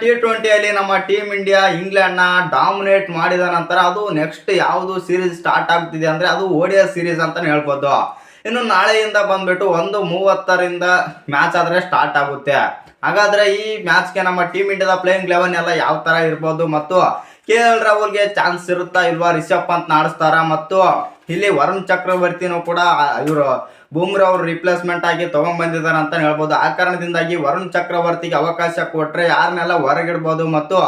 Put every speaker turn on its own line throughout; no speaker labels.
T ಟ್ವೆಂಟಿಯಲ್ಲಿ ನಮ್ಮ team India ಇಂಗ್ಲೆಂಡ್ನ dominate ಮಾಡಿದ ನಂತರ ಅದು ನೆಕ್ಸ್ಟ್ ಯಾವುದು ಸೀರೀಸ್ ಸ್ಟಾರ್ಟ್ ಆಗ್ತಿದೆ ಅಂದರೆ ಅದು ಓಡಿಯಾ ಸೀರೀಸ್ ಅಂತಲೇ ಹೇಳ್ಬೋದು. ಇನ್ನು ನಾಳೆಯಿಂದ ಬಂದ್ಬಿಟ್ಟು ಒಂದು ಮೂವತ್ತರಿಂದ ಮ್ಯಾಚ್ ಆದರೆ ಸ್ಟಾರ್ಟ್ ಆಗುತ್ತೆ. ಹಾಗಾದ್ರೆ ಈ ಮ್ಯಾಚ್ಗೆ ನಮ್ಮ ಟೀಮ್ ಇಂಡಿಯಾದ ಪ್ಲೇಯಿಂಗ್ ಲೆವೆನ್ ಎಲ್ಲ ಯಾವ ಥರ ಇರ್ಬೋದು ಮತ್ತು ಕೆ ಎಲ್ ರಾಹುಲ್ಗೆ ಚಾನ್ಸ್ ಇರುತ್ತಾ ಇಲ್ವಾ? ರಿಷಬ್ ಪಂತ್ ಆಡಿಸ್ತಾರ ಮತ್ತು ಇಲ್ಲಿ ವರುಣ್ ಚಕ್ರವರ್ತಿನೂ ಕೂಡ ಇವರು ಬೂಮ್ರಾ ಅವರು ರಿಪ್ಲೇಸ್ಮೆಂಟ್ ಆಗಿ ತಗೊಂಡ್ಬಂದಿದ್ದಾರೆ ಅಂತ ಹೇಳ್ಬೋದು. ಆ ಕಾರಣದಿಂದಾಗಿ ವರುಣ್ ಚಕ್ರವರ್ತಿಗೆ ಅವಕಾಶ ಕೊಟ್ಟರೆ ಯಾರನ್ನೆಲ್ಲ ಹೊರಗಿಡ್ಬೋದು ಮತ್ತು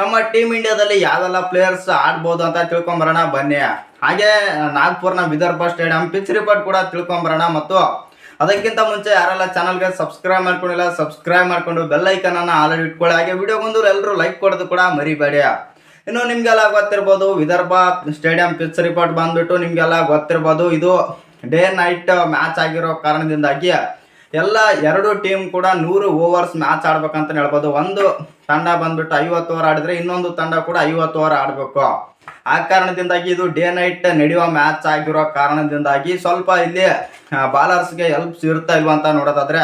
ನಮ್ಮ ಟೀಮ್ ಇಂಡಿಯಾದಲ್ಲಿ ಯಾವೆಲ್ಲ ಪ್ಲೇಯರ್ಸ್ ಆಡ್ಬೋದು ಅಂತ ತಿಳ್ಕೊಂಬರೋಣ ಬನ್ನಿ. ಹಾಗೆ ನಾಗ್ಪುರ್ನ ವಿದರ್ಭ ಸ್ಟೇಡಿಯಂ ಪಿಚ್ ರಿಪೋರ್ಟ್ ಕೂಡ ತಿಳ್ಕೊಂಬರೋಣ ಮತ್ತು ಅದಕ್ಕಿಂತ ಮುಂಚೆ ಯಾರೆಲ್ಲ ಚಾನಲ್ಗೆ ಸಬ್ಸ್ಕ್ರೈಬ್ ಮಾಡ್ಕೊಂಡಿಲ್ಲ ಸಬ್ಸ್ಕ್ರೈಬ್ ಮಾಡ್ಕೊಂಡು ಬೆಲ್ ಐಕನ್ ಅನ್ನ ಆಲ್ರೆಡಿ ಇಟ್ಕೊಳ್ಳಿ. ಹಾಗೆ ವಿಡಿಯೋ ಬಂದರು ಎಲ್ಲರೂ ಲೈಕ್ ಕೊಡೋದು ಕೂಡ ಮರಿಬೇಡಿ. ಇನ್ನು ನಿಮಗೆಲ್ಲ ಗೊತ್ತಿರ್ಬೋದು, ವಿದರ್ಭ ಸ್ಟೇಡಿಯಂ ಪಿಚ್ ರಿಪೋರ್ಟ್ ಬಂದ್ಬಿಟ್ಟು ನಿಮಗೆಲ್ಲ ಗೊತ್ತಿರ್ಬೋದು. ಇದು ಡೇ ನೈಟ್ ಮ್ಯಾಚ್ ಆಗಿರೋ ಕಾರಣದಿಂದಾಗಿ ಎಲ್ಲ ಎರಡು ಟೀಮ್ ಕೂಡ ನೂರು ಓವರ್ಸ್ ಮ್ಯಾಚ್ ಆಡ್ಬೇಕಂತ ಹೇಳ್ಬೋದು. ಒಂದು ತಂಡ ಬಂದ್ಬಿಟ್ಟು ಐವತ್ತು ಓವರ್ ಆಡಿದ್ರೆ ಇನ್ನೊಂದು ತಂಡ ಕೂಡ ಐವತ್ತು ಓವರ್ ಆಡಬೇಕು. ಆ ಕಾರಣದಿಂದಾಗಿ ಇದು ಡೇ ನೈಟ್ ನಡೆಯುವ ಮ್ಯಾಚ್ ಆಗಿರೋ ಕಾರಣದಿಂದಾಗಿ ಸ್ವಲ್ಪ ಇಲ್ಲಿ ಬಾಲರ್ಸ್ಗೆ ಹೆಲ್ಪ್ಸ್ ಇರ್ತಾ ಇಲ್ವಾ ಅಂತ ನೋಡೋದಾದ್ರೆ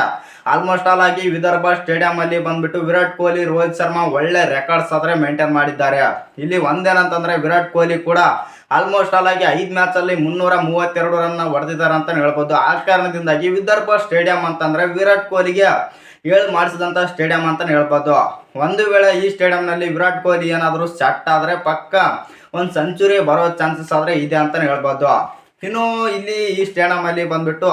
ಆಲ್ಮೋಸ್ಟ್ ಆಲ್ ಆಗಿ ವಿದರ್ಭ ಸ್ಟೇಡಿಯಂ ಅಲ್ಲಿ ಬಂದ್ಬಿಟ್ಟು ವಿರಾಟ್ ಕೊಹ್ಲಿ, ರೋಹಿತ್ ಶರ್ಮಾ ಒಳ್ಳೆ ರೆಕಾರ್ಡ್ಸ್ ಆದ್ರೆ ಮೇಂಟೈನ್ ಮಾಡಿದ್ದಾರೆ. ಇಲ್ಲಿ ಒಂದೇನಂತಂದ್ರೆ ವಿರಾಟ್ ಕೊಹ್ಲಿ ಕೂಡ ಆಲ್ಮೋಸ್ಟ್ ಆಲ್ ಆಗಿ ಐದು ಮ್ಯಾಚ್ ಅಲ್ಲಿ ಮುನ್ನೂರ ಮೂವತ್ತೆರಡು ರನ್ ಹೊಡೆದಿದ್ದಾರೆ ಅಂತ ಹೇಳ್ಬೋದು. ಆ ಕಾರಣದಿಂದಾಗಿ ವಿದರ್ಭ ಸ್ಟೇಡಿಯಂ ಅಂತಂದ್ರೆ ವಿರಾಟ್ ಕೊಹ್ಲಿಗೆ ಏಳು ಮಾಡಿಸಿದಂಥ ಸ್ಟೇಡಿಯಂ ಅಂತ ಹೇಳ್ಬೋದು. ಒಂದು ವೇಳೆ ಈ ಸ್ಟೇಡಿಯಂನಲ್ಲಿ ವಿರಾಟ್ ಕೊಹ್ಲಿ ಏನಾದರೂ ಸೆಟ್ ಆದರೆ ಪಕ್ಕ ಒಂದು ಸೆಂಚುರಿ ಬರೋ ಚಾನ್ಸಸ್ ಆದರೆ ಇದೆ ಅಂತಲೇ ಹೇಳ್ಬೋದು. ಇನ್ನು ಇಲ್ಲಿ ಈ ಸ್ಟೇಡಿಯಂ ಅಲ್ಲಿ ಬಂದ್ಬಿಟ್ಟು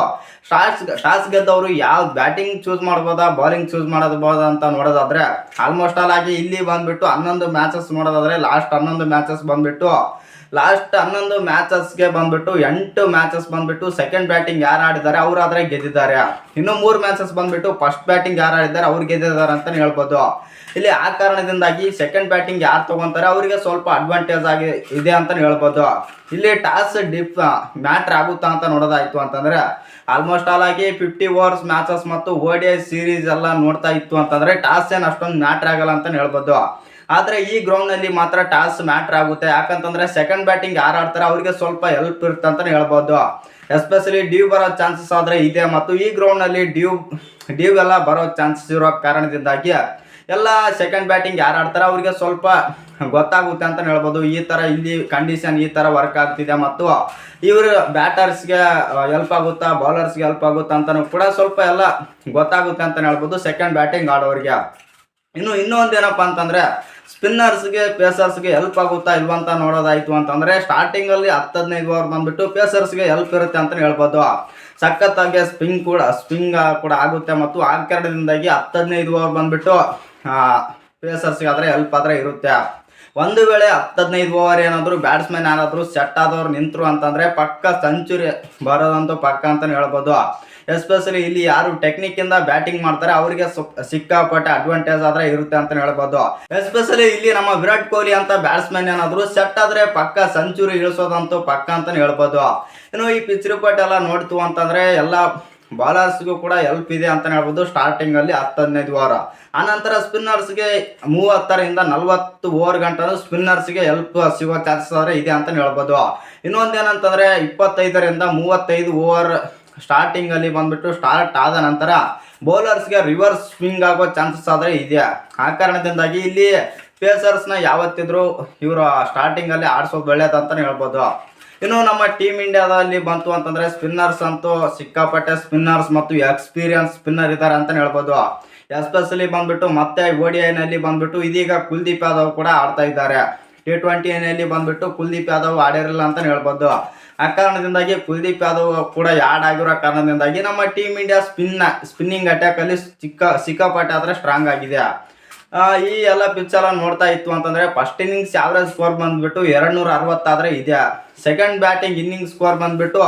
ಸ್ಟಾರ್ಸ್ ಸ್ಟಾರ್ಸ್ ಗೆದ್ದವರು ಯಾವ ಬ್ಯಾಟಿಂಗ್ ಚೂಸ್ ಮಾಡ್ಬೋದಾ ಬೌಲಿಂಗ್ ಚೂಸ್ ಮಾಡೋದ್ಬೋದಾ ಅಂತ ನೋಡೋದಾದ್ರೆ ಆಲ್ಮೋಸ್ಟ್ ಆಲ್ ಆಗಿ ಇಲ್ಲಿ ಬಂದ್ಬಿಟ್ಟು ಹನ್ನೊಂದು ಮ್ಯಾಚಸ್ ನೋಡೋದಾದ್ರೆ ಲಾಸ್ಟ್ ಹನ್ನೊಂದು ಮ್ಯಾಚಸ್ ಬಂದ್ಬಿಟ್ಟು ಲಾಸ್ಟ್ ಹನ್ನೊಂದು ಮ್ಯಾಚಸ್ಗೆ ಬಂದ್ಬಿಟ್ಟು ಎಂಟು ಮ್ಯಾಚಸ್ ಬಂದ್ಬಿಟ್ಟು ಸೆಕೆಂಡ್ ಬ್ಯಾಟಿಂಗ್ ಯಾರು ಆಡಿದ್ದಾರೆ ಅವರಾದ್ರೆ ಗೆದ್ದಿದ್ದಾರೆ. ಇನ್ನು ಮೂರು ಮ್ಯಾಚಸ್ ಬಂದ್ಬಿಟ್ಟು ಫಸ್ಟ್ ಬ್ಯಾಟಿಂಗ್ ಯಾರು ಆಡಿದ್ದಾರೆ ಅವ್ರು ಗೆದ್ದಿದ್ದಾರೆ ಅಂತಲೇ ಹೇಳ್ಬೋದು. ಇಲ್ಲಿ ಆ ಕಾರಣದಿಂದಾಗಿ ಸೆಕೆಂಡ್ ಬ್ಯಾಟಿಂಗ್ ಯಾರು ತಗೊಂತಾರೆ ಅವರಿಗೆ ಸ್ವಲ್ಪ ಅಡ್ವಾಂಟೇಜ್ ಆಗಿ ಇದೆ ಅಂತಲೇ ಹೇಳ್ಬೋದು. ಇಲ್ಲಿ ಟಾಸ್ ಡಿಪ್ ಮ್ಯಾಟ್ರ್ ಆಗುತ್ತಾ ಅಂತ ನೋಡೋದಾಯ್ತು ಅಂತಂದ್ರೆ ಆಲ್ಮೋಸ್ಟ್ ಆಲ್ ಆಗಿ ಫಿಫ್ಟಿ ಓವರ್ಸ್ ಮ್ಯಾಚಸ್ ಮತ್ತು ಓ ಡಿ ಐ ಸೀರೀಸ್ ಎಲ್ಲ ನೋಡ್ತಾ ಇತ್ತು ಅಂತಂದ್ರೆ ಟಾಸ್ ಏನು ಅಷ್ಟೊಂದು ಮ್ಯಾಟ್ರ್ ಆಗಲ್ಲ ಅಂತ ಹೇಳ್ಬೋದು. ಆದ್ರೆ ಈ ಗ್ರೌಂಡ್ನಲ್ಲಿ ಮಾತ್ರ ಟಾಸ್ ಮ್ಯಾಟ್ರ್ ಆಗುತ್ತೆ. ಯಾಕಂತಂದ್ರೆ ಸೆಕೆಂಡ್ ಬ್ಯಾಟಿಂಗ್ ಯಾರು ಆಡ್ತಾರೆ ಅವರಿಗೆ ಸ್ವಲ್ಪ ಹೆಲ್ಪ್ ಇರುತ್ತೆ ಅಂತಲೇ ಹೇಳ್ಬೋದು. ಎಸ್ಪೆಷಲಿ ಡ್ಯೂ ಬರೋ ಚಾನ್ಸಸ್ ಆದ್ರೆ ಇದೆ. ಮತ್ತು ಈ ಗ್ರೌಂಡ್ನಲ್ಲಿ ಡ್ಯೂ ಡ್ಯೂ ಎಲ್ಲ ಬರೋ ಚಾನ್ಸಸ್ ಇರೋ ಕಾರಣದಿಂದಾಗಿ ಎಲ್ಲ ಸೆಕೆಂಡ್ ಬ್ಯಾಟಿಂಗ್ ಯಾರು ಆಡ್ತಾರೆ ಅವರಿಗೆ ಸ್ವಲ್ಪ ಗೊತ್ತಾಗುತ್ತೆ ಅಂತ ಹೇಳ್ಬೋದು. ಈ ಥರ ಇಲ್ಲಿ ಕಂಡೀಷನ್ ಈ ಥರ ವರ್ಕ್ ಆಗ್ತಿದೆ ಮತ್ತು ಇವರು ಬ್ಯಾಟರ್ಸ್ಗೆ ಹೆಲ್ಪ್ ಆಗುತ್ತಾ ಬೌಲರ್ಸ್ಗೆ ಹೆಲ್ಪ್ ಆಗುತ್ತಾ ಅಂತಲೂ ಕೂಡ ಸ್ವಲ್ಪ ಎಲ್ಲ ಗೊತ್ತಾಗುತ್ತೆ ಅಂತ ಹೇಳ್ಬೋದು ಸೆಕೆಂಡ್ ಬ್ಯಾಟಿಂಗ್ ಆಡೋರಿಗೆ. ಇನ್ನು ಇನ್ನೊಂದು ಏನಪ್ಪ ಅಂತಂದರೆ ಸ್ಪಿನ್ನರ್ಸ್ಗೆ ಪೇಸರ್ಸ್ಗೆ ಹೆಲ್ಪ್ ಆಗುತ್ತಾ ಇಲ್ವಂತ ನೋಡೋದಾಯಿತು ಅಂತಂದರೆ ಸ್ಟಾರ್ಟಿಂಗಲ್ಲಿ ಹತ್ತು ಹದಿನೈದು ಓವರ್ ಬಂದ್ಬಿಟ್ಟು ಪೇಸರ್ಸ್ಗೆ ಹೆಲ್ಪ್ ಇರುತ್ತೆ ಅಂತಲೇ ಹೇಳ್ಬೋದು. ಸಖತ್ತಾಗಿ ಸ್ಪಿಂಗ್ ಕೂಡ ಸ್ಪಿಂಗ್ ಕೂಡ ಆಗುತ್ತೆ. ಮತ್ತು ಆ ಕಾರಣದಿಂದಾಗಿ ಹತ್ತು ಓವರ್ ಬಂದ್ಬಿಟ್ಟು ಪೇಸರ್ಸ್ಗೆ ಆದರೆ ಹೆಲ್ಪ್ ಆದರೆ ಇರುತ್ತೆ. ಒಂದು ವೇಳೆ ಹತ್ತು ಹದಿನೈದು ಓವರ್ ಏನಾದರೂ ಬ್ಯಾಟ್ಸ್ಮನ್ ಯಾರಾದರೂ ಸೆಟ್ ಆದವ್ರು ನಿಂತರು ಅಂತಂದ್ರೆ ಪಕ್ಕ ಸೆಂಚುರಿ ಬರೋದಂತೂ ಪಕ್ಕ ಅಂತಾನೆ ಹೇಳ್ಬೋದು. ಎಸ್ಪೆಷಲಿ ಇಲ್ಲಿ ಯಾರು ಟೆಕ್ನಿಕ್ ಇಂದ ಬ್ಯಾಟಿಂಗ್ ಮಾಡ್ತಾರೆ, ಅವರಿಗೆ ಸಿಕ್ಕಾಪಟ್ಟೆ ಅಡ್ವಾಂಟೇಜ್ ಆದ್ರೆ ಇರುತ್ತೆ ಅಂತಲೇ ಹೇಳ್ಬೋದು. ಎಸ್ಪೆಷಲಿ ಇಲ್ಲಿ ನಮ್ಮ ವಿರಾಟ್ ಕೊಹ್ಲಿ ಅಂತ ಬ್ಯಾಟ್ಸ್ಮನ್ ಏನಾದರೂ ಸೆಟ್ ಆದ್ರೆ ಪಕ್ಕ ಸೆಂಚುರಿ ಇಳಿಸೋದಂತೂ ಪಕ್ಕ ಅಂತಾನೆ ಹೇಳ್ಬೋದು. ಇನ್ನು ಈ ಪಿಚ್ ರಿಪೋರ್ಟ್ ಎಲ್ಲ ನೋಡ್ತು ಅಂತಂದರೆ ಎಲ್ಲ ಬಾಲರ್ಸ್ಗೂ ಕೂಡ ಹೆಲ್ಪ್ ಇದೆ ಅಂತ ಹೇಳ್ಬೋದು. ಸ್ಟಾರ್ಟಿಂಗಲ್ಲಿ ಹತ್ತು ಹದಿನೈದು ಓವರ್ ಆನಂತರ ಸ್ಪಿನ್ನರ್ಸ್ಗೆ ಮೂವತ್ತರಿಂದ ನಲವತ್ತು ಓವರ್ ಗಂಟೆ ಸ್ಪಿನ್ನರ್ಸ್ಗೆ ಹೆಲ್ಪ್ ಸಿಗೋ ಚಾನ್ಸಸ್ ಆದರೆ ಇದೆ ಅಂತ ಹೇಳ್ಬೋದು. ಇನ್ನೊಂದೇನಂತಂದ್ರೆ ಇಪ್ಪತ್ತೈದರಿಂದ ಮೂವತ್ತೈದು ಓವರ್ ಸ್ಟಾರ್ಟಿಂಗಲ್ಲಿ ಬಂದ್ಬಿಟ್ಟು ಸ್ಟಾರ್ಟ್ ಆದ ನಂತರ ಬೌಲರ್ಸ್ಗೆ ರಿವರ್ಸ್ ಸ್ವಿಂಗ್ ಆಗೋ ಚಾನ್ಸಸ್ ಆದರೆ ಇದೆ. ಆ ಕಾರಣದಿಂದಾಗಿ ಇಲ್ಲಿ ಪೇಸರ್ಸ್ನ ಯಾವತ್ತಿದ್ರು ಇವರು ಸ್ಟಾರ್ಟಿಂಗಲ್ಲಿ ಆಡಿಸೋದು ಒಳ್ಳೆಯದಂತಲೇ ಹೇಳ್ಬೋದು. ಇನ್ನು ನಮ್ಮ ಟೀಮ್ ಇಂಡಿಯಾದಲ್ಲಿ ಬಂತು ಅಂತಂದ್ರೆ ಸ್ಪಿನ್ನರ್ಸ್ ಅಂತೂ ಸಿಕ್ಕಾಪಟ್ಟೆ ಸ್ಪಿನ್ನರ್ಸ್ ಮತ್ತು ಎಕ್ಸ್ಪೀರಿಯನ್ಸ್ ಸ್ಪಿನ್ನರ್ ಇದ್ದಾರೆ ಅಂತಾನೆ ಹೇಳ್ಬೋದು. ಎಸ್ಪೆಷಲಿ ಬಂದ್ಬಿಟ್ಟು ಮತ್ತೆ ನಲ್ಲಿ ಬಂದ್ಬಿಟ್ಟು ಇದೀಗ ಕುಲ್ದೀಪ್ ಯಾದವ್ ಕೂಡ ಆಡ್ತಾ ಇದ್ದಾರೆ. ಟಿ ಟ್ವೆಂಟಿನಲ್ಲಿ ಬಂದ್ಬಿಟ್ಟು ಕುಲ್ದೀಪ್ ಯಾದವ್ ಆಡಿರಲ್ಲ ಅಂತ ಹೇಳ್ಬೋದು. ಆ ಕಾರಣದಿಂದಾಗಿ ಕುಲ್ದೀಪ್ ಯಾದವ್ ಕೂಡ ಯಾಡ್ ಆಗಿರೋ ಕಾರಣದಿಂದಾಗಿ ನಮ್ಮ team India spin spinning attack ಅಲ್ಲಿ ಚಿಕ್ಕ ಸಿಕ್ಕಾಪಟ್ಟೆ ಆದ್ರೆ ಸ್ಟ್ರಾಂಗ್ ಆಗಿದೆ. ಈ ಎಲ್ಲ ಪಿಚ್ ಎಲ್ಲ ನೋಡ್ತಾ ಇತ್ತು ಅಂತಂದ್ರೆ ಫಸ್ಟ್ ಇನ್ನಿಂಗ್ಸ್ ಯಾವ್ರೇಜ್ ಸ್ಕೋರ್ ಬಂದ್ಬಿಟ್ಟು ಎರಡ್ ನೂರ ಅರವತ್ತಾದ್ರೆ ಇದೆ. ಸೆಕೆಂಡ್ ಬ್ಯಾಟಿಂಗ್ ಇನ್ನಿಂಗ್ ಸ್ಕೋರ್ ಬಂದ್ಬಿಟ್ಟು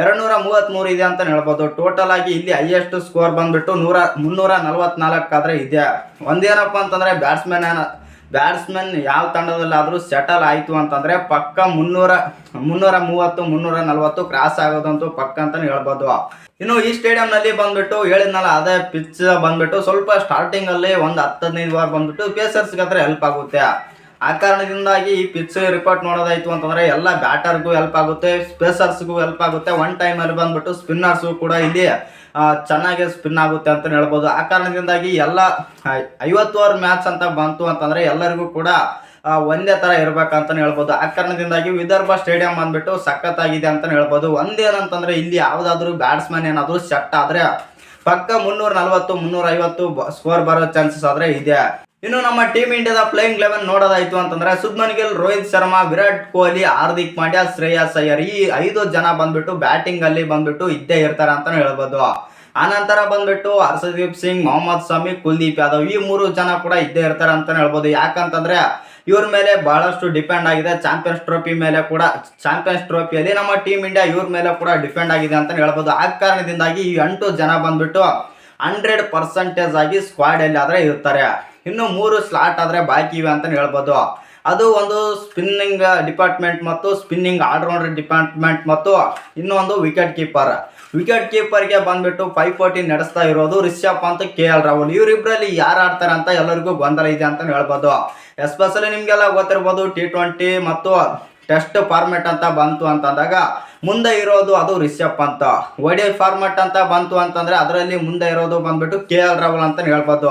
ಎರಡ್ನೂರ ಮೂವತ್ಮೂರು ಇದೆ ಅಂತ ಹೇಳ್ಬೋದು. ಟೋಟಲ್ ಆಗಿ ಇಲ್ಲಿ ಹೈಯೆಸ್ಟ್ ಸ್ಕೋರ್ ಬಂದ್ಬಿಟ್ಟು ನೂರ, ಮುನ್ನೂರ ನಲವತ್ನಾಲ್ಕು ಆದ್ರೆ ಇದೆ. ಒಂದೇನಪ್ಪ ಅಂತಂದ್ರೆ ಬ್ಯಾಟ್ಸ್ಮನ್ ಬ್ಯಾಟ್ಸ್ಮನ್ ಯಾವ ತಂಡದಲ್ಲಾದರೂ ಸೆಟಲ್ ಆಯಿತು ಅಂತಂದರೆ ಪಕ್ಕ ಮುನ್ನೂರ ಮುನ್ನೂರ ಮೂವತ್ತು ಮುನ್ನೂರ ನಲವತ್ತು ಕ್ರಾಸ್ ಆಗೋದಂತೂ ಪಕ್ಕ ಅಂತಾನೆ ಹೇಳ್ಬೋದು. ಇನ್ನು ಈ ಸ್ಟೇಡಿಯಂನಲ್ಲಿ ಬಂದ್ಬಿಟ್ಟು ಹೇಳಿದ್ನಲ್ಲ, ಅದೇ ಪಿಚ್ ಬಂದ್ಬಿಟ್ಟು ಸ್ವಲ್ಪ ಸ್ಟಾರ್ಟಿಂಗಲ್ಲಿ ಒಂದು ಹತ್ತು ಹದಿನೈದು ವಾರ ಬಂದ್ಬಿಟ್ಟು ಪೇಸರ್ಸ್ಗೆ ಹತ್ರ ಹೆಲ್ಪ್ ಆಗುತ್ತೆ. ಆ ಕಾರಣದಿಂದಾಗಿ ಈ ಪಿಚ್ ರಿಪೋರ್ಟ್ ನೋಡೋದಾಯ್ತು ಅಂತಂದ್ರೆ ಎಲ್ಲ ಬ್ಯಾಟರ್ಗೂ ಹೆಲ್ಪ್ ಆಗುತ್ತೆ ಸ್ಪೇಸರ್ಸ್ಗೂ ಹೆಲ್ಪ್ ಆಗುತ್ತೆ. ಒನ್ ಟೈಮಲ್ಲಿ ಬಂದ್ಬಿಟ್ಟು ಸ್ಪಿನ್ನರ್ಸ್ಗೂ ಕೂಡ ಇಲ್ಲಿ ಚೆನ್ನಾಗಿ ಸ್ಪಿನ್ ಆಗುತ್ತೆ ಅಂತ ಹೇಳ್ಬೋದು. ಆ ಕಾರಣದಿಂದಾಗಿ ಎಲ್ಲ ಐವತ್ತು ಓವರ್ ಮ್ಯಾಚ್ ಅಂತ ಬಂತು ಅಂತಂದ್ರೆ ಎಲ್ಲರಿಗೂ ಕೂಡ ಒಂದೇ ತರ ಇರ್ಬೇಕಂತ ಹೇಳ್ಬೋದು. ಆ ಕಾರಣದಿಂದಾಗಿ ವಿದರ್ಭ ಸ್ಟೇಡಿಯಂ ಬಂದ್ಬಿಟ್ಟು ಸಖತ್ತಾಗಿದೆ ಅಂತ ಹೇಳ್ಬೋದು. ಒಂದೇನಂತಂದ್ರೆ ಇಲ್ಲಿ ಯಾವ್ದಾದ್ರು ಬ್ಯಾಟ್ಸ್ಮನ್ ಏನಾದರೂ ಸೆಟ್ ಆದ್ರೆ ಪಕ್ಕ ಮುನ್ನೂರ ನಲ್ವತ್ತು ಮುನ್ನೂರ ಐವತ್ತು ಸ್ಕೋರ್ ಬರೋ ಚಾನ್ಸಸ್ ಆದ್ರೆ ಇದೆ. ಇನ್ನು ನಮ್ಮ ಟೀಮ್ ಇಂಡಿಯಾದ ಪ್ಲೇಯಿಂಗ್ ಲೆವೆನ್ ನೋಡೋದಾಯ್ತು ಅಂತಂದ್ರೆ ಸುಬ್ಮನ್ ಗಿಲ್, ರೋಹಿತ್ ಶರ್ಮಾ, ವಿರಾಟ್ ಕೊಹ್ಲಿ, ಹಾರ್ದಿಕ್ ಪಾಂಡ್ಯ ಶ್ರೇಯಸ್ ಅಯ್ಯರ್. ಈ ಐದು ಜನ ಬಂದ್ಬಿಟ್ಟು ಬ್ಯಾಟಿಂಗ್ ಅಲ್ಲಿ ಬಂದ್ಬಿಟ್ಟು ಇದ್ದೇ ಇರ್ತಾರೆ ಅಂತಾನೆ ಹೇಳ್ಬೋದು. ಆನಂತರ ಬಂದ್ಬಿಟ್ಟು ಹರ್ಷದೀಪ್ ಸಿಂಗ್, ಮೊಹಮ್ಮದ್ ಶಮಿ, ಕುಲ್ದೀಪ್ ಯಾದವ್ ಈ ಮೂರು ಜನ ಕೂಡ ಇದ್ದೇ ಇರ್ತಾರೆ ಅಂತಾನೆ ಹೇಳ್ಬೋದು. ಯಾಕಂತಂದ್ರೆ ಇವ್ರ ಮೇಲೆ ಬಹಳಷ್ಟು ಡಿಪೆಂಡ್ ಆಗಿದೆ. ಚಾಂಪಿಯನ್ಸ್ ಟ್ರೋಫಿ ಮೇಲೆ ಕೂಡ ಚಾಂಪಿಯನ್ಸ್ ಟ್ರೋಫಿಯಲ್ಲಿ ನಮ್ಮ ಟೀಮ್ ಇಂಡಿಯಾ ಇವ್ರ ಮೇಲೆ ಕೂಡ ಡಿಪೆಂಡ್ ಆಗಿದೆ ಅಂತ ಹೇಳ್ಬೋದು. ಆ ಕಾರಣದಿಂದಾಗಿ ಈ ಎಂಟು ಜನ ಬಂದ್ಬಿಟ್ಟು ಹಂಡ್ರೆಡ್ ಪರ್ಸೆಂಟೇಜ್ ಆಗಿ ಸ್ಕ್ವಾಡ್ ಅಲ್ಲಿ ಆದ್ರೆ ಇರ್ತಾರೆ. ಇನ್ನು ಮೂರು ಸ್ಲಾಟ್ ಆದರೆ ಬಾಕಿ ಇವೆ ಅಂತ ಹೇಳ್ಬೋದು. ಅದು ಒಂದು ಸ್ಪಿನ್ನಿಂಗ್ ಡಿಪಾರ್ಟ್ಮೆಂಟ್ ಮತ್ತು ಸ್ಪಿನ್ನಿಂಗ್ ಆಲ್ರೌಂಡರ್ ಡಿಪಾರ್ಟ್ಮೆಂಟ್ ಮತ್ತು ಇನ್ನೊಂದು ವಿಕೆಟ್ ಕೀಪರ್ ವಿಕೆಟ್ ಕೀಪರ್ಗೆ ಬಂದ್ಬಿಟ್ಟು ಫೈವ್ ಫೋರ್ಟಿ ನಡೆಸ್ತಾ ಇರೋದು ರಿಷಬ್ ಅಂತ ಕೆ ಎಲ್ ರಾಹುಲ್. ಇವರಿಬ್ಬರಲ್ಲಿ ಯಾರು ಆಡ್ತಾರೆ ಅಂತ ಎಲ್ಲರಿಗೂ ಗೊಂದಲ ಇದೆ ಅಂತ ಹೇಳ್ಬೋದು. ಎಸ್ಪೆಷಲಿ ನಿಮಗೆಲ್ಲ ಗೊತ್ತಿರ್ಬೋದು ಟಿ ಟ್ವೆಂಟಿ ಮತ್ತು ಟೆಸ್ಟ್ ಫಾರ್ಮೆಟ್ ಅಂತ ಬಂತು ಅಂತಂದಾಗ ಮುಂದೆ ಇರೋದು ಅದು ರಿಷಬ್ ಪಂತ್. ಒಡಿ ಫಾರ್ಮೆಟ್ ಅಂತ ಬಂತು ಅಂತಂದ್ರೆ ಅದರಲ್ಲಿ ಮುಂದೆ ಇರೋದು ಬಂದ್ಬಿಟ್ಟು ಕೆ ಎಲ್ ರಾಹುಲ್ ಅಂತ ಹೇಳ್ಬೋದು.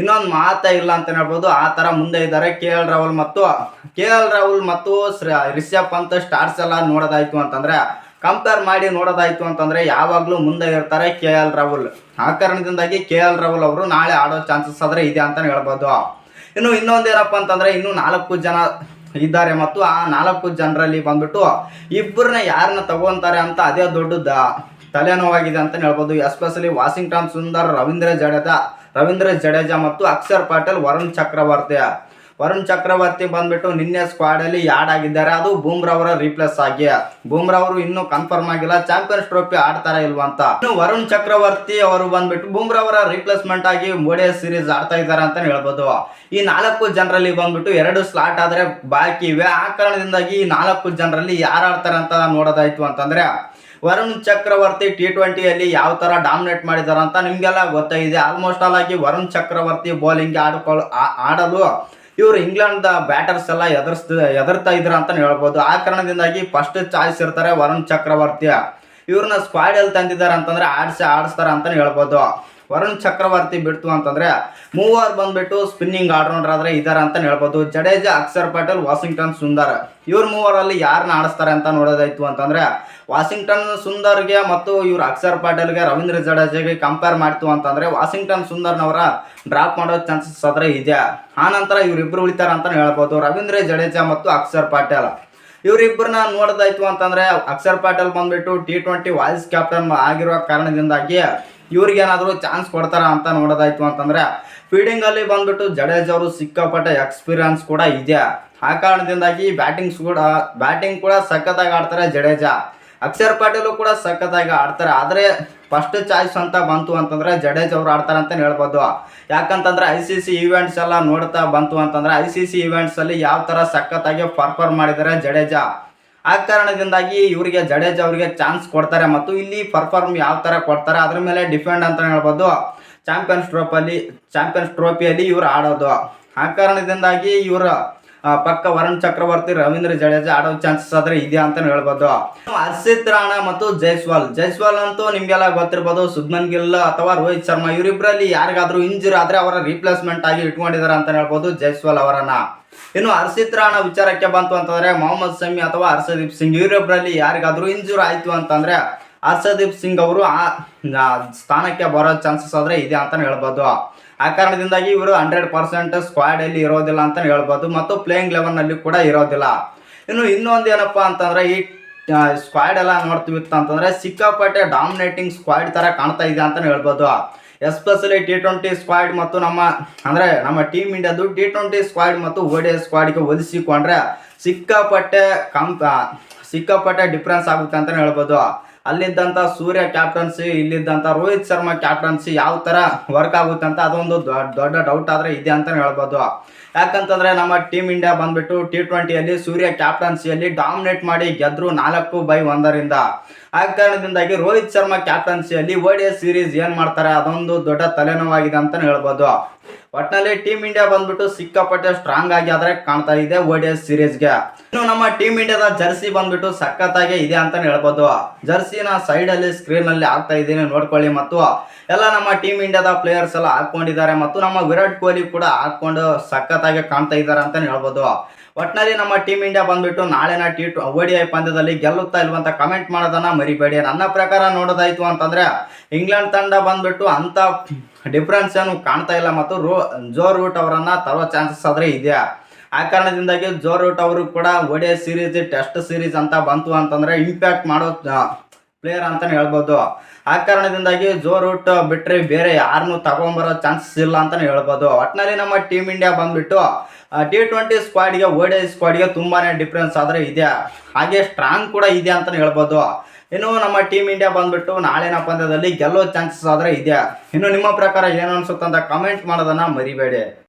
ಇನ್ನೊಂದು ಮಾತೇ ಇಲ್ಲ ಅಂತ ಹೇಳ್ಬೋದು. ಆ ತರ ಮುಂದೆ ಇದ್ದಾರೆ ಕೆ ಎಲ್ ರಾಹುಲ್ ಮತ್ತು ಕೆ ಎಲ್ ರಾಹುಲ್ ಮತ್ತು ರಿಷಬ್ ಪಂತ್ ಸ್ಟಾರ್ಸ್ ಎಲ್ಲ ನೋಡೋದಾಯ್ತು ಅಂತಂದ್ರೆ ಕಂಪೇರ್ ಮಾಡಿ ನೋಡೋದಾಯ್ತು ಅಂತಂದ್ರೆ ಯಾವಾಗಲೂ ಮುಂದೆ ಇರ್ತಾರೆ ಕೆ ಎಲ್ ರಾಹುಲ್ ಆ ಕಾರಣದಿಂದಾಗಿ ಕೆ ಎಲ್ ರಾಹುಲ್ ಅವರು ನಾಳೆ ಆಡೋ ಚಾನ್ಸಸ್ ಆದ್ರೆ ಇದೆ ಅಂತ ಹೇಳ್ಬೋದು. ಇನ್ನು ಇನ್ನೊಂದೇನಪ್ಪ ಅಂತಂದ್ರೆ, ಇನ್ನು ನಾಲ್ಕು ಜನ ಇದ್ದಾರೆ ಮತ್ತು ಆ ನಾಲ್ಕು ಜನರಲ್ಲಿ ಬಂದ್ಬಿಟ್ಟು ಇಬ್ಬರನ್ನ ಯಾರನ್ನ ತಗೊಂತಾರೆ ಅಂತ ಅದೇ ದೊಡ್ಡ ತಲೆನೋವಾಗಿದೆ ಅಂತ ಹೇಳ್ಬೋದು. ಎಸ್ಪೆಷಲಿ ವಾಷಿಂಗ್ಟನ್ ಸುಂದರ್ ರವೀಂದ್ರ ಜಡೇಜಾ ರವೀಂದ್ರ ಜಡೇಜಾ ಮತ್ತು ಅಕ್ಷರ್ ಪಾಟೀಲ್ ವರುಣ್ ಚಕ್ರವರ್ತಿ. ವರುಣ್ ಚಕ್ರವರ್ತಿ ಬಂದ್ಬಿಟ್ಟು ನಿನ್ನೆ ಸ್ಕ್ವಾಡ್ ಅಲ್ಲಿ ಯಾಡ್ ಆಗಿದ್ದಾರೆ? ಅದು ಬೂಮ್ರಾ ಅವರ ರೀಪ್ಲೇಸ್ ಆಗಿ. ಬೂಮ್ರಾ ಅವರು ಇನ್ನೂ ಕನ್ಫರ್ಮ್ ಆಗಿಲ್ಲ. ಚಾಂಪಿಯನ್ಸ್ ಟ್ರೋಫಿ ಆಡ್ತಾರ ಇಲ್ವಾ ಅಂತ. ಇನ್ನು ವರುಣ್ ಚಕ್ರವರ್ತಿ ಅವರು ಬಂದ್ಬಿಟ್ಟು ಬೂಮ್ರಾ ಅವರ ರಿಪ್ಲೇಸ್ಮೆಂಟ್ ಆಗಿ ಮೋಡೆ ಸೀರೀಸ್ ಆಡ್ತಾ ಇದ್ದಾರೆ ಅಂತ ಹೇಳ್ಬೋದು. ಈ ನಾಲ್ಕು ಜನರಲ್ಲಿ ಬಂದ್ಬಿಟ್ಟು ಎರಡು ಸ್ಲಾಟ್ ಆದ್ರೆ ಬಾಕಿ ಇವೆ. ಆ ಕಾರಣದಿಂದಾಗಿ ಈ ನಾಲ್ಕು ಜನರಲ್ಲಿ ಯಾರು ಆಡ್ತಾರೆ ಅಂತ ನೋಡೋದಾಯ್ತು ಅಂತಂದ್ರೆ, ವರುಣ್ ಚಕ್ರವರ್ತಿ ಟಿ ಟ್ವೆಂಟಿಯಲ್ಲಿ ಯಾವ ತರ ಡಾಮಿನೇಟ್ ಮಾಡಿದ್ದಾರೆ ಅಂತ ನಿಮಗೆಲ್ಲ ಗೊತ್ತಾಗಿದೆ ಆಲ್ಮೋಸ್ಟ್ ಆಲ್ ಆಗಿ ವರುಣ್ ಚಕ್ರವರ್ತಿ ಬೌಲಿಂಗ್ ಆಡ್ಕೊಳ್ಳ ಆಡಲು ಇವರು ಇಂಗ್ಲೆಂಡ್ ಬ್ಯಾಟರ್ಸ್ ಎಲ್ಲ ಎದುರಿಸ್ತ ಎದರ್ತಾ ಇದ್ರ ಅಂತ ಹೇಳ್ಬೋದು. ಆ ಕಾರಣದಿಂದಾಗಿ ಫಸ್ಟ್ ಚಾಯ್ಸ್ ಇರ್ತಾರೆ ವರುಣ್ ಚಕ್ರವರ್ತಿ ಇವ್ರನ್ನ ಸ್ಕ್ವಾಡ್ ಎಲ್ಲಿ ತಂದಿದ್ದಾರೆ ಅಂತಂದ್ರೆ ಆಡ್ಸಿ ಆಡಿಸ್ತಾರೆ ಅಂತಾನೆ ಹೇಳ್ಬೋದು. ವರುಣ್ ಚಕ್ರವರ್ತಿ ಬಿಡ್ತು ಅಂತಂದ್ರೆ ಮೂವರ್ ಬಂದ್ಬಿಟ್ಟು ಸ್ಪಿನ್ನಿಂಗ್ ಆಲ್ರೌಂಡರ್ ಆದ್ರೆ ಇದಾರೆ ಅಂತ ಹೇಳ್ಬೋದು. ಜಡೇಜಾ, ಅಕ್ಷರ್ ಪಟೇಲ್, ವಾಷಿಂಗ್ಟನ್, ಸುಂದರ್. ಇವ್ರ ಮೂವರಲ್ಲಿ ಯಾರನ್ನ ಆಡಿಸ್ತಾರೆ ಅಂತ ನೋಡೋದಾಯ್ತು ಅಂತಂದ್ರೆ ವಾಷಿಂಗ್ಟನ್ ಸುಂದರ್ಗೆ ಮತ್ತು ಇವ್ರ ಅಕ್ಷರ್ ಪಟೇಲ್ಗೆ ರವೀಂದ್ರ ಜಡೇಜಾಗೆ ಕಂಪೇರ್ ಮಾಡ್ತು ಅಂತಂದ್ರೆ ವಾಷಿಂಗ್ಟನ್ ಸುಂದರ್ನವರ ಡ್ರಾಪ್ ಮಾಡೋ ಚಾನ್ಸಸ್ ಆದ್ರೆ ಇದೆ. ಆನಂತರ ನಂತರ ಇವರಿಬ್ರು ಉಳಿತಾರ ಅಂತ ಹೇಳ್ಬೋದು. ರವೀಂದ್ರ ಜಡೇಜಾ ಮತ್ತು ಅಕ್ಷರ್ ಪಟೇಲ್. ಇವರಿಬ್ಬರನ್ನ ನೋಡೋದಾಯ್ತು ಅಂತಂದ್ರೆ ಅಕ್ಷರ್ ಪಾಟೇಲ್ ಬಂದ್ಬಿಟ್ಟು ಟಿ ಟ್ವೆಂಟಿ ವಾಯ್ಸ್ ಕ್ಯಾಪ್ಟನ್ ಆಗಿರೋ ಕಾರಣದಿಂದಾಗಿ ಇವ್ರಿಗೇನಾದರೂ ಚಾನ್ಸ್ ಕೊಡ್ತಾರ ಅಂತ ನೋಡೋದಾಯ್ತು ಅಂತಂದ್ರೆ ಫೀಲ್ಡಿಂಗ್ ಅಲ್ಲಿ ಬಂದ್ಬಿಟ್ಟು ಜಡೇಜ್ ಅವರು ಸಿಕ್ಕಾಪಟ್ಟೆ ಎಕ್ಸ್ಪೀರಿಯನ್ಸ್ ಕೂಡ ಇದೆ. ಆ ಕಾರಣದಿಂದಾಗಿ ಬ್ಯಾಟಿಂಗ್ಸ್ ಕೂಡ, ಬ್ಯಾಟಿಂಗ್ ಕೂಡ ಸಖತ್ತಾಗಿ ಆಡ್ತಾರೆ ಜಡೇಜಾ. ಅಕ್ಷರ್ ಪಾಟೀಲು ಕೂಡ ಸಖತ್ತಾಗಿ ಆಡ್ತಾರೆ. ಆದರೆ ಫಸ್ಟ್ ಚಾಯ್ಸ್ ಅಂತ ಬಂತು ಅಂತಂದ್ರೆ ಜಡೇಜ್ ಅವ್ರು ಆಡ್ತಾರೆ ಅಂತ ಹೇಳ್ಬೋದು. ಯಾಕಂತಂದ್ರೆ ಐ ಸಿ ಸಿ ಈವೆಂಟ್ಸ್ ಎಲ್ಲ ನೋಡ್ತಾ ಬಂತು ಅಂತಂದ್ರೆ ಐ ಸಿ ಸಿ ಈವೆಂಟ್ಸ್ ಅಲ್ಲಿ ಯಾವ ತರ ಸಖತ್ತಾಗಿ ಪರ್ಫಾರ್ಮ್ ಮಾಡಿದ್ದಾರೆ ಜಡೇಜಾ. ಆ ಕಾರಣದಿಂದಾಗಿ ಇವರಿಗೆ ಜಡೇಜ್ ಅವರಿಗೆ ಚಾನ್ಸ್ ಕೊಡ್ತಾರೆ ಮತ್ತು ಇಲ್ಲಿ ಪರ್ಫಾರ್ಮ್ ಯಾವ ತರ ಕೊಡ್ತಾರೆ, ಅದ್ರ ಮೇಲೆ ಡಿಪೆಂಡ್ ಅಂತ ಹೇಳ್ಬೋದು. ಚಾಂಪಿಯನ್ಸ್ ಟ್ರೋಫಲ್ಲಿ ಚಾಂಪಿಯನ್ಸ್ ಟ್ರೋಫಿಯಲ್ಲಿ ಇವ್ರು ಆಡೋದು. ಆ ಕಾರಣದಿಂದಾಗಿ ಇವರು ಪಕ್ಕ ವರುಣ್ ಚಕ್ರವರ್ತಿ, ರವೀಂದ್ರ ಜಡೇಜಾ ಆಡೋ ಚಾನ್ಸಸ್ ಆದ್ರೆ ಇದೆ ಅಂತ ಹೇಳ್ಬೋದು. ಹರ್ಷಿತ್ ರಾಣಾ ಮತ್ತು ಜೈಸ್ವಾಲ್. ಜೈಸ್ವಾಲ್ ಅಂತೂ ನಿಮ್ಗೆಲ್ಲ ಗೊತ್ತಿರ್ಬೋದು ಸುಬ್ಮನ್ ಗಿಲ್ ಅಥವಾ ರೋಹಿತ್ ಶರ್ಮಾ ಇವರಿಬ್ಬರಲ್ಲಿ ಯಾರಿಗಾದ್ರೂ ಇಂಜುರಿ ಆದ್ರೆ ಅವರ ರಿಪ್ಲೇಸ್ಮೆಂಟ್ ಆಗಿ ಇಟ್ಕೊಂಡಿದ್ದಾರೆ ಅಂತ ಹೇಳ್ಬೋದು ಜೈಸ್ವಾಲ್ ಅವರನ್ನ. ಇನ್ನು ಹರ್ಷಿತ್ ರಾಣ ವಿಚಾರಕ್ಕೆ ಬಂತು ಅಂತಂದ್ರೆ, ಮೊಹಮ್ಮದ್ ಶಮಿ ಅಥವಾ ಹರ್ಷದೀಪ್ ಸಿಂಗ್ ಇವರಿಬ್ಬರಲ್ಲಿ ಯಾರಿಗಾದ್ರೂ ಇಂಜುರಿ ಆಯ್ತು ಅಂತಂದ್ರೆ ಹರ್ಷದೀಪ್ ಸಿಂಗ್ ಅವರು ಆ ಸ್ಥಾನಕ್ಕೆ ಬರೋ ಚಾನ್ಸಸ್ ಆದ್ರೆ ಇದೆ ಅಂತ ಹೇಳ್ಬೋದು. ಆ ಕಾರಣದಿಂದಾಗಿ ಇವರು ಹಂಡ್ರೆಡ್ ಪರ್ಸೆಂಟ್ ಸ್ಕ್ವಾಡ್ ಅಲ್ಲಿ ಇರೋದಿಲ್ಲ ಅಂತ ಹೇಳ್ಬೋದು. ಮತ್ತು ಪ್ಲೇಯಿಂಗ್ ಲೆವೆನ್ನಲ್ಲಿ ಕೂಡ ಇರೋದಿಲ್ಲ. ಇನ್ನು ಇನ್ನೊಂದು ಏನಪ್ಪಾ ಅಂತಂದ್ರೆ ಈ ಸ್ಕ್ವಾಡ್ ಎಲ್ಲ ನೋಡ್ತೀವಿ ಅಂತಂದ್ರೆ ಸಿಕ್ಕಾಪಟ್ಟೆ ಡಾಮಿನೇಟಿಂಗ್ ಸ್ಕ್ವಾಡ್ ತರ ಕಾಣ್ತಾ ಇದೆ ಅಂತ ಹೇಳ್ಬೋದು. ಎಸ್ಪೆಷಲಿ ಟಿ ಟ್ವೆಂಟಿ ಸ್ಕ್ವಾಡ್ ಮತ್ತು ನಮ್ಮ, ಅಂದ್ರೆ ನಮ್ಮ ಟೀಮ್ ಇಂಡಿಯಾದು ಟಿ ಟ್ವೆಂಟಿ ಸ್ಕ್ವಾಡ್ ಮತ್ತು ಓಡಿ ಸ್ಕ್ವಾಡ್ಗೆ ಹೋಲಿಸಿಕೊಂಡ್ರೆ ಸಿಕ್ಕಾಪಟ್ಟೆ ಕಂಪ್ ಸಿಕ್ಕಾಪಟ್ಟೆ ಡಿಫ್ರೆನ್ಸ್ ಆಗುತ್ತೆ ಅಂತಲೇ ಹೇಳ್ಬೋದು. ಅಲ್ಲಿದ್ದಂಥ ಸೂರ್ಯ ಕ್ಯಾಪ್ಟನ್ಸಿ ಇಲ್ಲಿದ್ದಂಥ ರೋಹಿತ್ ಶರ್ಮಾ ಕ್ಯಾಪ್ಟನ್ಸಿ ಯಾವ ಥರ ವರ್ಕ್ ಆಗುತ್ತೆ ಅಂತ ಅದೊಂದು ದೊಡ್ಡ ದೊಡ್ಡ ಡೌಟ್ ಆದರೆ ಇದೆ ಅಂತಲೇ ಹೇಳ್ಬೋದು. ಯಾಕಂತಂದ್ರೆ ನಮ್ಮ ಟೀಮ್ ಇಂಡಿಯಾ ಬಂದ್ಬಿಟ್ಟು ಟಿ ಟ್ವೆಂಟಿಯಲ್ಲಿ ಸೂರ್ಯ ಕ್ಯಾಪ್ಟನ್ಸಿಯಲ್ಲಿ ಡಾಮಿನೇಟ್ ಮಾಡಿ ಗೆದ್ರು ನಾಲ್ಕು ಬೈ ಒಂದರಿಂದ. ಆ ಕಾರಣದಿಂದಾಗಿ ರೋಹಿತ್ ಶರ್ಮಾ ಕ್ಯಾಪ್ಟನ್ಸಿಯಲ್ಲಿ ಒಡಿಎಸ್ ಸೀರೀಸ್ ಏನ್ ಮಾಡ್ತಾರೆ? ಅದೊಂದು ದೊಡ್ಡ ತಲೆನೋವಾಗಿದೆ ಅಂತ ಹೇಳ್ಬೋದು. ಒಟ್ಟಿನಲ್ಲಿ ಟೀಮ್ ಇಂಡಿಯಾ ಬಂದ್ಬಿಟ್ಟು ಸಿಕ್ಕಾಪಟ್ಟೆ ಸ್ಟ್ರಾಂಗ್ ಆಗಿ ಆದ್ರೆ ಕಾಣ್ತಾ ಇದೆ ಓಡಿಎಸ್ ಸೀರೀಸ್ಗೆ ಇನ್ನು ನಮ್ಮ ಟೀಮ್ ಇಂಡಿಯಾದ ಜರ್ಸಿ ಬಂದ್ಬಿಟ್ಟು ಸಖತ್ತಾಗೆ ಇದೆ ಅಂತ ಹೇಳ್ಬೋದು. ಜರ್ಸಿನ ಸೈಡ್ ಅಲ್ಲಿ ಸ್ಕ್ರೀನ್ ಅಲ್ಲಿ ಹಾಕ್ತಾ ಇದ್ದೀನಿ, ನೋಡ್ಕೊಳ್ಳಿ ಮತ್ತು ಎಲ್ಲ ನಮ್ಮ ಟೀಮ್ ಇಂಡಿಯಾದ ಪ್ಲೇಯರ್ಸ್ ಎಲ್ಲ ಹಾಕೊಂಡಿದ್ದಾರೆ ಮತ್ತು ನಮ್ಮ ವಿರಾಟ್ ಕೊಹ್ಲಿ ಕೂಡ ಹಾಕೊಂಡು ಸಖತ್ತಾಗಿ ಕಾಣ್ತಾ ಇದ್ದಾರೆ ಅಂತಾನೆ ಹೇಳ್ಬೋದು. ಒಟ್ಟಿನಲ್ಲಿ ನಮ್ಮ ಟೀಮ್ ಇಂಡಿಯಾ ಬಂದ್ಬಿಟ್ಟು ನಾಳೆನ T two O D I ಪಂದ್ಯದಲ್ಲಿ ಗೆಲ್ಲುತ್ತಾ ಇಲ್ವಂತ ಕಮೆಂಟ್ ಮಾಡೋದನ್ನ ಮರಿಬೇಡಿ. ನನ್ನ ಪ್ರಕಾರ ನೋಡೋದಾಯ್ತು ಅಂತಂದ್ರೆ ಇಂಗ್ಲೆಂಡ್ ತಂಡ ಬಂದ್ಬಿಟ್ಟು ಅಂತ ಡಿಫ್ರೆನ್ಸ್ ಏನು ಕಾಣ್ತಾ ಇಲ್ಲ ಮತ್ತು ರೋ ಜೋ ರೂಟ್ ಅವರನ್ನ ತರೋ ಚಾನ್ಸಸ್ ಆದ್ರೆ ಇದೆ ಆ ಕಾರಣದಿಂದಾಗಿ ಜೋ ರೂಟ್ ಅವರು ಕೂಡ ಒಡೆ ಸೀರೀಸ್ ಟೆಸ್ಟ್ ಸೀರೀಸ್ ಅಂತ ಬಂತು ಅಂತಂದ್ರೆ ಇಂಪ್ಯಾಕ್ಟ್ ಮಾಡೋ ಪ್ಲೇಯರ್ ಅಂತಾನೆ ಹೇಳ್ಬೋದು. ಆ ಕಾರಣದಿಂದಾಗಿ ಜೋ ರೂಟ್ ಬಿಟ್ಟರೆ ಬೇರೆ ಯಾರನ್ನು ತಗೊಂಬರೋ ಚಾನ್ಸಸ್ ಇಲ್ಲ ಅಂತಾನೆ ಹೇಳ್ಬೋದು. ಒಟ್ಟಿನಲ್ಲಿ ನಮ್ಮ ಟೀಮ್ ಇಂಡಿಯಾ ಬಂದ್ಬಿಟ್ಟು ಟಿ ಟ್ವೆಂಟಿ ಸ್ಕ್ವಾಡ್ಗೆ ಓಡೆ ಸ್ಕ್ವಾಡ್ಗೆ ತುಂಬಾನೇ ಡಿಫ್ರೆನ್ಸ್ ಆದರೆ ಇದೆ ಹಾಗೆ ಸ್ಟ್ರಾಂಗ್ ಕೂಡ ಇದೆ ಅಂತ ಹೇಳ್ಬೋದು. ಇನ್ನು ನಮ್ಮ ಟೀಮ್ ಇಂಡಿಯಾ ಬಂದ್ಬಿಟ್ಟು ನಾಳಿನ ಪಂದ್ಯದಲ್ಲಿ ಗೆಲ್ಲೋ ಚಾನ್ಸಸ್ ಆದರೆ ಇದೆ ಇನ್ನು ನಿಮ್ಮ ಪ್ರಕಾರ ಏನು ಅನ್ಸುತ್ತೆ ಅಂತ ಕಮೆಂಟ್ ಮಾಡೋದನ್ನ ಮರಿಬೇಡಿ.